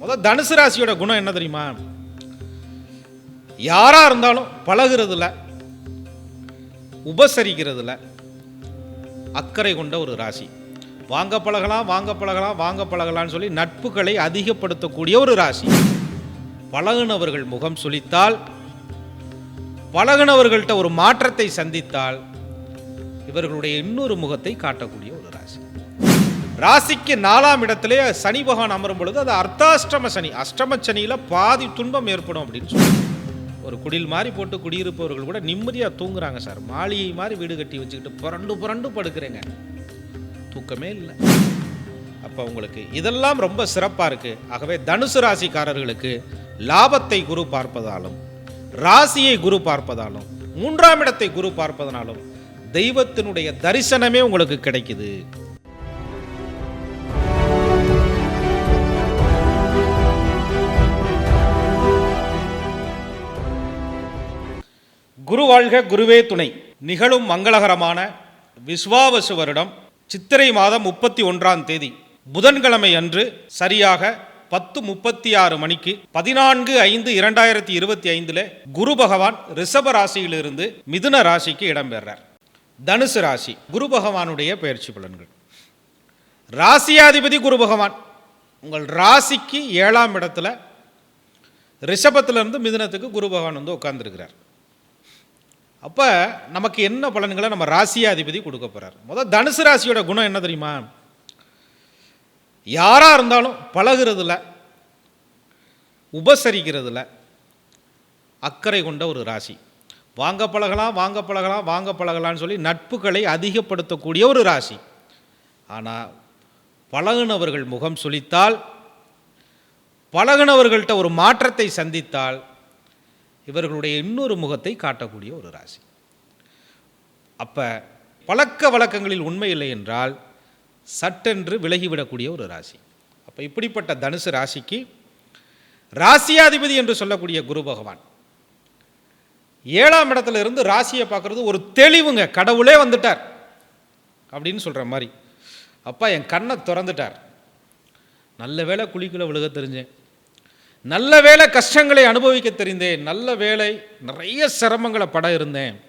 முதல் தனுசு ராசியோட குணம் என்ன தெரியுமா? யாரா இருந்தாலும் பழகுறதுல உபசரிக்கிறதுல அக்கறை கொண்ட ஒரு ராசி. வாங்க பழகலாம் வாங்க பழகலாம் வாங்க பழகலாம்னு சொல்லி நட்புகளை அதிகப்படுத்தக்கூடிய ஒரு ராசி. பழகுனவர்கள் முகம் சுழித்தால் பழகுனவர்கள்ட்ட ஒரு மாற்றத்தை சந்தித்தால் இவர்களுடைய இன்னொரு முகத்தை காட்டக்கூடிய ராசிக்கு நாலாம் இடத்திலே சனி பகவான் அமரும் பொழுது அது அர்த்தாஷ்டம சனி. அஷ்டம சனியில் பாதி துன்பம் ஏற்படும் அப்படின்னு சொல்லி ஒரு குடில் மாதிரி போட்டு குடியிருப்பவர்கள் கூட நிம்மதியாக தூங்குறாங்க சார். மாளிகை மாதிரி வீடு கட்டி வச்சுக்கிட்டு புரண்டு புரண்டு படுக்கிறேங்க. தூக்கமே இல்லை. அப்போ உங்களுக்கு இதெல்லாம் ரொம்ப சிறப்பாக இருக்குது ஆகவே தனுசு ராசிக்காரர்களுக்கு லாபத்தை குரு பார்ப்பதாலும் ராசியை குரு பார்ப்பதாலும் மூன்றாம் இடத்தை குரு பார்ப்பதனாலும் தெய்வத்தினுடைய தரிசனமே உங்களுக்கு கிடைக்குது. குரு வாழ்க குருவே துணை. நிகழும் மங்களகரமான விஸ்வாவசு வருடம் சித்திரை மாதம் முப்பத்தி ஒன்றாம் தேதி. புதன்கிழமை அன்று சரியாக பத்து முப்பத்தி ஆறு மணிக்கு பதினான்கு ஐந்து இரண்டாயிரத்தி இருபத்தி ஐந்தில் குரு பகவான் ரிஷப ராசியிலிருந்து மிதுன ராசிக்கு இடம்பெறார். தனுசு ராசி குரு பகவானுடைய பயிற்சி பலன்கள். ராசியாதிபதி குரு பகவான் உங்கள் ராசிக்கு ஏழாம் இடத்துல ரிஷபத்திலிருந்து மிதுனத்துக்கு குரு பகவான் வந்து உட்கார்ந்துருக்கிறார். அப்போ நமக்கு என்ன பலன்களை நம்ம ராசியாதிபதி கொடுக்க போகிறார் முதல் தனுசு ராசியோட குணம் என்ன தெரியுமா? யாராக இருந்தாலும் பழகுறதுல உபசரிக்கிறதுல அக்கறை கொண்ட ஒரு ராசி. வாங்க பழகலாம் வாங்க பழகலாம் வாங்க பழகலாம்னு சொல்லி நட்புகளை அதிகப்படுத்தக்கூடிய ஒரு ராசி. ஆனால் பழகுனவர்கள் முகம் சுழித்தால் பழகுனவர்கள்ட்ட ஒரு மாற்றத்தை சந்தித்தால் இவர்களுடைய இன்னொரு முகத்தை காட்டக்கூடிய ஒரு ராசி. அப்போ பழக்க வழக்கங்களில் உண்மை இல்லை என்றால் சட்டென்று விலகிவிடக்கூடிய ஒரு ராசி. அப்போ இப்படிப்பட்ட தனுசு ராசிக்கு ராசியாதிபதி என்று சொல்லக்கூடிய குரு பகவான். ஏழாம் இடத்துல இருந்து ராசியை பார்க்குறது ஒரு தெளிவுங்க. கடவுளே வந்துட்டார் அப்படின்னு சொல்கிற மாதிரி. அப்பா என் கண்ணை திறந்துட்டார். நல்ல வேளை குழிக்குள்ளே விழுக தெரிஞ்சேன். நல்ல வேளை கஷ்டங்களை அனுபவிக்க தெரிந்தேன். நல்ல வேலை நிறைய சிரமங்களை பட இருந்தேன்.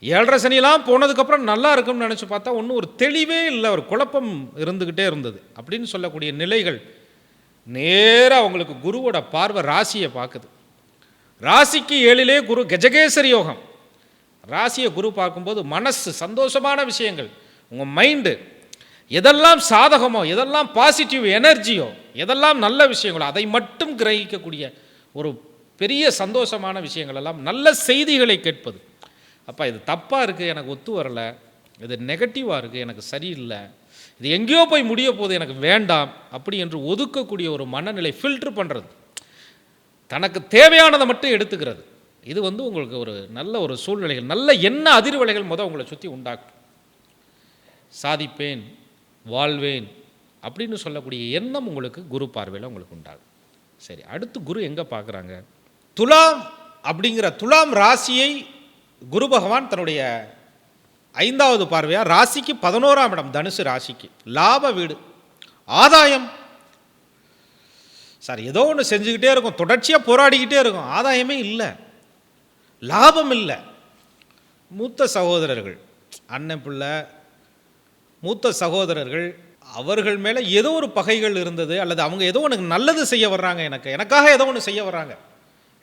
ஏழரை சனிலாம் போனதுக்கப்புறம் நல்லா இருக்கும்னு நினச்சி பார்த்தா ஒன்றும் ஒரு தெளிவே இல்லை ஒரு குழப்பம் இருந்துக்கிட்டே இருந்தது. அப்படின்னு சொல்லக்கூடிய நிலைகள் நேராக அவங்களுக்கு குருவோட பார்வை ராசியை பார்க்குது. ராசிக்கு ஏழிலே குரு கஜகேசரி யோகம். ராசியை குரு பார்க்கும்போது மனசு சந்தோஷமான விஷயங்கள். உங்கள் மைண்டு எதெல்லாம் சாதகமோ எதெல்லாம் பாசிட்டிவ் எனர்ஜியோ எதெல்லாம் நல்ல விஷயங்களோ அதை மட்டும் கிரகிக்கக்கூடிய ஒரு பெரிய சந்தோஷமான விஷயங்கள் எல்லாம் நல்ல செய்திகளை கேட்பது. அப்பா இது தப்பாக இருக்குது எனக்கு ஒத்து வரலை. இது நெகட்டிவாக இருக்குது எனக்கு சரியில்லை. இது எங்கேயோ போய் முடிய போது எனக்கு வேண்டாம் அப்படி என்று ஒதுக்கக்கூடிய ஒரு மனநிலை ஃபில்ட்ரு பண்ணுறது தனக்கு தேவையானதை மட்டும் எடுத்துக்கிறது. இது வந்து உங்களுக்கு ஒரு நல்ல ஒரு சூழ்நிலைகள் நல்ல என்ன அதிர்வலைகள் முதல் உங்களை சுற்றி உண்டாக்கும். சாதிப்பேன் வாழ்வேன் அப்படின்னு சொல்லக்கூடிய எண்ணம் உங்களுக்கு குரு பார்வையில் உங்களுக்கு உண்டாகும். சரி அடுத்து குரு எங்கே பார்க்குறாங்க? துலாம் அப்படிங்கிற துலாம் ராசியை குரு பகவான் தன்னுடைய ஐந்தாவது பார்வையாக ராசிக்கு பதினோராம் இடம் தனுசு ராசிக்கு. லாப வீடு ஆதாயம். சார் ஏதோ ஒன்று செஞ்சுக்கிட்டே இருக்கும் தொடர்ச்சியாக போராடிக்கிட்டே இருக்கும் ஆதாயமே இல்லை. லாபம் இல்லை. மூத்த சகோதரர்கள் அண்ணன் பிள்ளை மூத்த சகோதரர்கள் அவர்கள் மேலே ஏதோ ஒரு பகைகள் இருந்தது அல்லது அவங்க ஏதோ ஒன்று நல்லது செய்ய வர்றாங்க எனக்கு. எனக்காக ஏதோ ஒன்று செய்ய வர்றாங்க.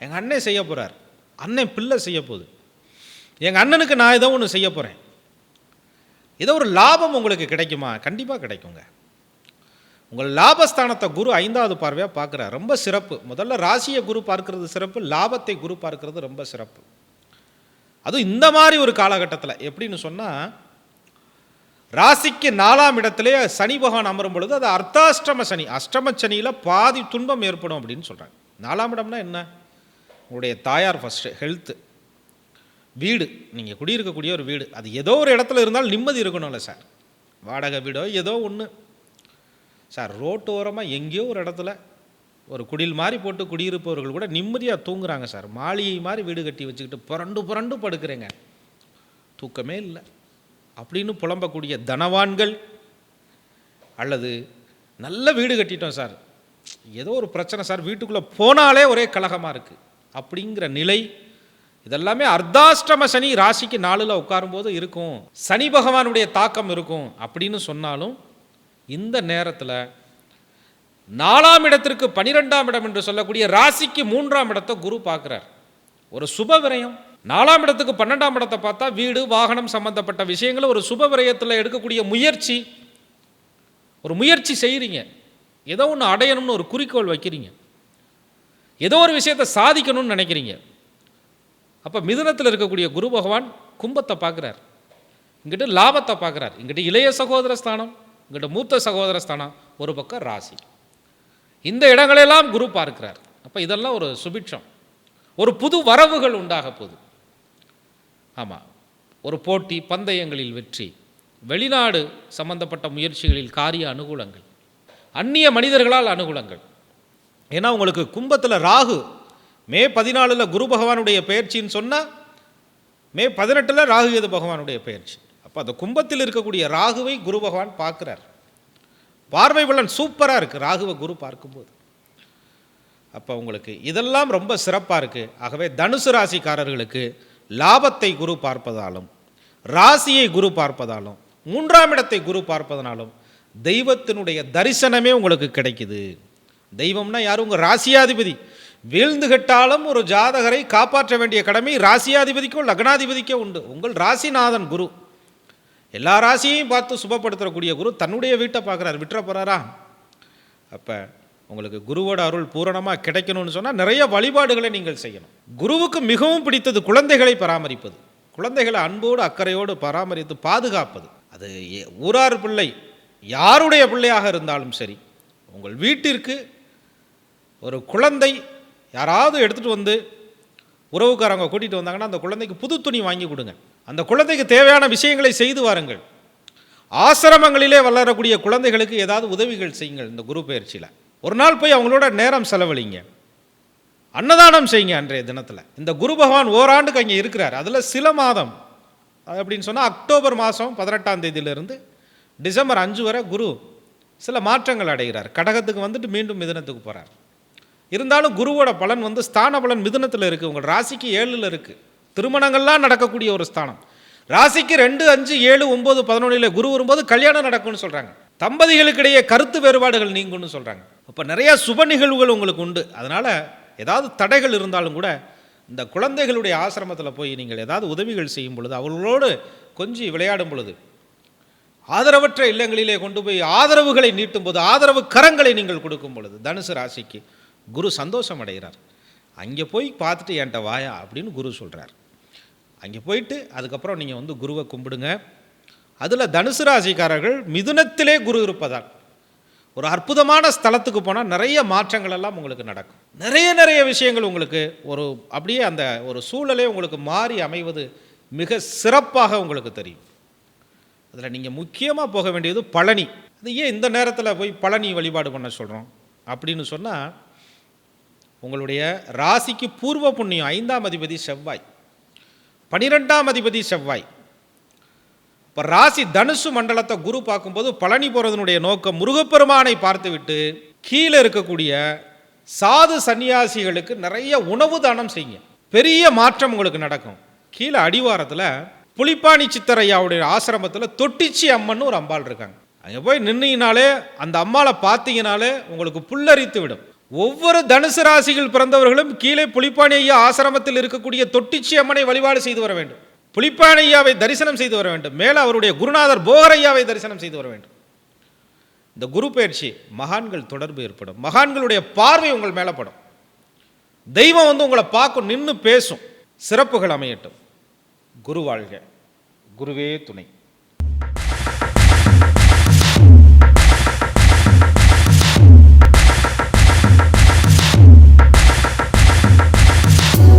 எங்கள் அண்ணன் செய்ய போகிறார் அண்ணன் பிள்ளை செய்ய போகுது. எங்கள் அண்ணனுக்கு நான் ஏதோ ஒன்று செய்ய போகிறேன் ஏதோ ஒரு லாபம் உங்களுக்கு கிடைக்குமா? கண்டிப்பாக கிடைக்குங்க. உங்கள் லாபஸ்தானத்தை குரு ஐந்தாவது பார்வையாக பார்க்குறார். ரொம்ப சிறப்பு. முதல்ல ராசியை குரு பார்க்கறது சிறப்பு லாபத்தை குரு பார்க்கறது ரொம்ப சிறப்பு. அதுவும் இந்த மாதிரி ஒரு காலகட்டத்தில். எப்படின்னு சொன்னால் ராசிக்கு நாலாம் இடத்திலே சனி பகவான் அமரும் பொழுது அது அர்த்தாஷ்டம சனி. அஷ்டம சனியில் பாதி துன்பம் ஏற்படும் அப்படின்னு சொல்கிறாங்க நாலாம் இடம்னா என்ன? உங்களுடைய தாயார் ஃபஸ்ட்டு ஹெல்த்து வீடு. நீங்கள் குடியிருக்கக்கூடிய ஒரு வீடு. அது ஏதோ ஒரு இடத்துல இருந்தாலும் நிம்மதி இருக்கணும்ல சார் வாடகை வீடோ ஏதோ ஒன்று சார் ரோட்டோரமாக எங்கேயோ ஒரு இடத்துல ஒரு குடில் மாதிரி போட்டு குடியிருப்பவர்கள் கூட நிம்மதியாக தூங்குறாங்க சார் மாளிகை மாதிரி வீடு கட்டி வச்சுக்கிட்டு புரண்டு புரண்டு படுக்கிறேங்க. தூக்கமே இல்லை. அப்படின்னு புலம்பக்கூடிய தனவான்கள் அல்லது நல்ல வீடு கட்டிட்டோம் சார். ஏதோ ஒரு பிரச்சனை சார் வீட்டுக்குள்ளே போனாலே ஒரே கலகமாக இருக்குது அப்படிங்கிற நிலை இதெல்லாமே அர்த்தாஷ்டம சனி ராசிக்கு நாளில் உட்காரும்போது இருக்கும். சனி பகவானுடைய தாக்கம் இருக்கும் அப்படின்னு சொன்னாலும் இந்த நேரத்தில் நாலாம் இடத்திற்கு பனிரெண்டாம் இடம் என்று சொல்லக்கூடிய ராசிக்கு மூன்றாம் இடத்தை குரு பார்க்குறார். ஒரு சுப விரயம். நாலாம் இடத்துக்கு பன்னெண்டாம் இடத்தை பார்த்தா வீடு வாகனம் சம்பந்தப்பட்ட விஷயங்களை ஒரு சுப விரயத்தில் எடுக்கக்கூடிய முயற்சி. ஒரு முயற்சி செய்கிறீங்க ஏதோ ஒன்று அடையணும்னு ஒரு குறிக்கோள் வைக்கிறீங்க. ஏதோ ஒரு விஷயத்தை சாதிக்கணும்னு நினைக்கிறீங்க. அப்போ மிதுனத்தில் இருக்கக்கூடிய குரு பகவான் கும்பத்தை பார்க்குறார். இங்கிட்ட லாபத்தை பார்க்குறார். இங்கிட்ட இளைய சகோதர ஸ்தானம் இங்கிட்ட மூத்த சகோதர ஸ்தானம் ஒரு பக்கம் ராசி. இந்த இடங்களெல்லாம் குரு பார்க்கிறார். அப்போ இதெல்லாம் ஒரு சுபிட்சம். ஒரு புது வரவுகள் உண்டாக போகுது. ஆமாம் ஒரு போட்டி பந்தயங்களில் வெற்றி. வெளிநாடு சம்பந்தப்பட்ட முயற்சிகளில் காரிய அனுகூலங்கள். அந்நிய மனிதர்களால் அனுகூலங்கள். ஏன்னா உங்களுக்கு கும்பத்தில் ராகு மே பதினாலில் குரு பகவானுடைய பெயர்ச்சின்னு சொன்னால் மே பதினெட்டில் ராகு எது பகவானுடைய பெயர்ச்சி. அப்போ அந்த கும்பத்தில் இருக்கக்கூடிய ராகுவை குரு பகவான் பார்க்குறார். பார்வை பலன் சூப்பராக இருக்குது ராகுவை குரு பார்க்கும்போது. அப்போ உங்களுக்கு இதெல்லாம் ரொம்ப சிறப்பாக இருக்குது ஆகவே தனுசு ராசிக்காரர்களுக்கு லாபத்தை குரு பார்ப்பதாலும் ராசியை குரு பார்ப்பதாலும் மூன்றாம் இடத்தை குரு பார்ப்பதனாலும் தெய்வத்தினுடைய தரிசனமே உங்களுக்கு கிடைக்குது. தெய்வம்னா யாரும் உங்கள் ராசியாதிபதி. வீழ்ந்து கெட்டாலும் ஒரு ஜாதகரை காப்பாற்ற வேண்டிய கடமை ராசியாதிபதிக்கும் லக்னாதிபதிக்கோ உண்டு. உங்கள் ராசிநாதன் குரு. எல்லா ராசியையும் பார்த்து சுபப்படுத்தக்கூடிய குரு தன்னுடைய வீட்டை பார்க்குறாரு. விட்டுற போகிறாரா அப்போ உங்களுக்கு குருவோட அருள் பூரணமாக கிடைக்கணும்னு சொன்னால் நிறைய வழிபாடுகளை நீங்கள் செய்யணும். குருவுக்கு மிகவும் பிடித்தது குழந்தைகளை பராமரிப்பது. குழந்தைகளை அன்போடு அக்கறையோடு பராமரித்து பாதுகாப்பது. அது ஊரார் பிள்ளை யாருடைய பிள்ளையாக இருந்தாலும் சரி உங்கள் வீட்டிற்கு ஒரு குழந்தை யாராவது எடுத்துகிட்டு வந்து உறவுக்காரங்க கூட்டிகிட்டு வந்தாங்கன்னா அந்த குழந்தைக்கு புது துணி வாங்கி கொடுங்க. அந்த குழந்தைக்கு தேவையான விஷயங்களை செய்து வாருங்கள். ஆசிரமங்களிலே வளரக்கூடிய குழந்தைகளுக்கு ஏதாவது உதவிகள் செய்யுங்கள் இந்த குரு பயிற்சியில். ஒரு நாள் போய் அவங்களோட நேரம் செலவழிங்க. அன்னதானம் செய்யுங்க அன்றைய தினத்தில். இந்த குரு பகவான் ஓராண்டுக்கு அங்கே இருக்கிறார். அதில் சில மாதம். அது அப்படின்னு சொன்னால் அக்டோபர் மாதம் பதினெட்டாம் தேதியிலிருந்து டிசம்பர் அஞ்சு வரை குரு சில மாற்றங்கள் அடைகிறார். கடகத்துக்கு வந்துட்டு மீண்டும் மிதனத்துக்கு போகிறார் இருந்தாலும் குருவோட பலன் வந்து ஸ்தான பலன் மிதனத்தில் இருக்குது உங்கள் ராசிக்கு ஏழில் இருக்குது திருமணங்கள்லாம் நடக்கக்கூடிய ஒரு ஸ்தானம். ராசிக்கு ரெண்டு அஞ்சு ஏழு ஒம்பது பதினொன்றில் குரு வரும்போது கல்யாணம் நடக்கும்னு சொல்கிறாங்க தம்பதிகளுக்கிடையே கருத்து வேறுபாடுகள் நீங்கும்னு சொல்கிறாங்க அப்போ நிறையா சுப நிகழ்வுகள் உங்களுக்கு உண்டு. அதனால் ஏதாவது தடைகள் இருந்தாலும் கூட இந்த குழந்தைகளுடைய ஆசிரமத்தில் போய் நீங்கள் ஏதாவது உதவிகள் செய்யும் பொழுது அவர்களோடு கொஞ்சி விளையாடும் பொழுது ஆதரவற்ற இல்லங்களிலே கொண்டு போய் ஆதரவுகளை நீட்டும் போது ஆதரவு கரங்களை நீங்கள் கொடுக்கும் பொழுது தனுசு ராசிக்கு குரு சந்தோஷம் அடைகிறார். அங்கே போய் பார்த்துட்டு என்கிட்ட வாயா அப்படின்னு குரு சொல்கிறார் அங்கே போயிட்டு அதுக்கப்புறம் நீங்கள் வந்து குருவை கும்பிடுங்க. அதில் தனுசு ராசிக்காரர்கள் மிதுனத்திலே குரு இருப்பதால் ஒரு அற்புதமான ஸ்தலத்துக்கு போனால் நிறைய மாற்றங்கள் எல்லாம் உங்களுக்கு நடக்கும். நிறைய நிறைய விஷயங்கள் உங்களுக்கு ஒரு அப்படியே அந்த ஒரு சூழலே உங்களுக்கு மாறி அமைவது மிக சிறப்பாக உங்களுக்கு தெரியும். அதில் நீங்கள் முக்கியமாக போக வேண்டியது பழனி. அது ஏன் இந்த நேரத்தில் போய் பழனி வழிபாடு பண்ண சொல்கிறோம் அப்படின்னு சொன்னால் உங்களுடைய ராசிக்கு பூர்வ புண்ணியம் ஐந்தாம் அதிபதி செவ்வாய். பனிரெண்டாம் அதிபதி செவ்வாய். இப்போ ராசி தனுசு மண்டலத்தை குரு பார்க்கும்போது பழனி போகிறதுனுடைய நோக்கம் முருகப்பெருமானை பார்த்துவிட்டு கீழே இருக்கக்கூடிய சாது சன்னியாசிகளுக்கு நிறைய உணவு தானம் செய்யுங்க. பெரிய மாற்றம் உங்களுக்கு நடக்கும். கீழே அடிவாரத்தில் புலிப்பாணி சித்தரையாவுடைய ஆசிரமத்தில் தொட்டிச்சி அம்மன் ஒரு அம்பாள் இருக்காங்க. அங்கே போய் நின்னீங்கனாலே அந்த அம்மாளை பார்த்தீங்கனாலே உங்களுக்கு புல்லரித்து விடும். ஒவ்வொரு தனுசு ராசிகள் பிறந்தவர்களும் கீழே புலிப்பாணி ஐயா ஆசிரமத்தில் இருக்கக்கூடிய தொட்டிச்சி அம்மனை வழிபாடு செய்து வர வேண்டும். புலிப்பானையாவை தரிசனம் செய்து வர வேண்டும். மேலே அவருடைய குருநாதர் போகரையாவை தரிசனம் செய்து வர வேண்டும். இந்த குரு பயிற்சி மகான்கள் தொடர்பு ஏற்படும். மகான்களுடைய பார்வை உங்கள் மேலே படும். தெய்வம் வந்து உங்களை பார்க்கும் நின்று பேசும். சிறப்புகள் அமையட்டும். குரு வாழ்க. குருவே துணை.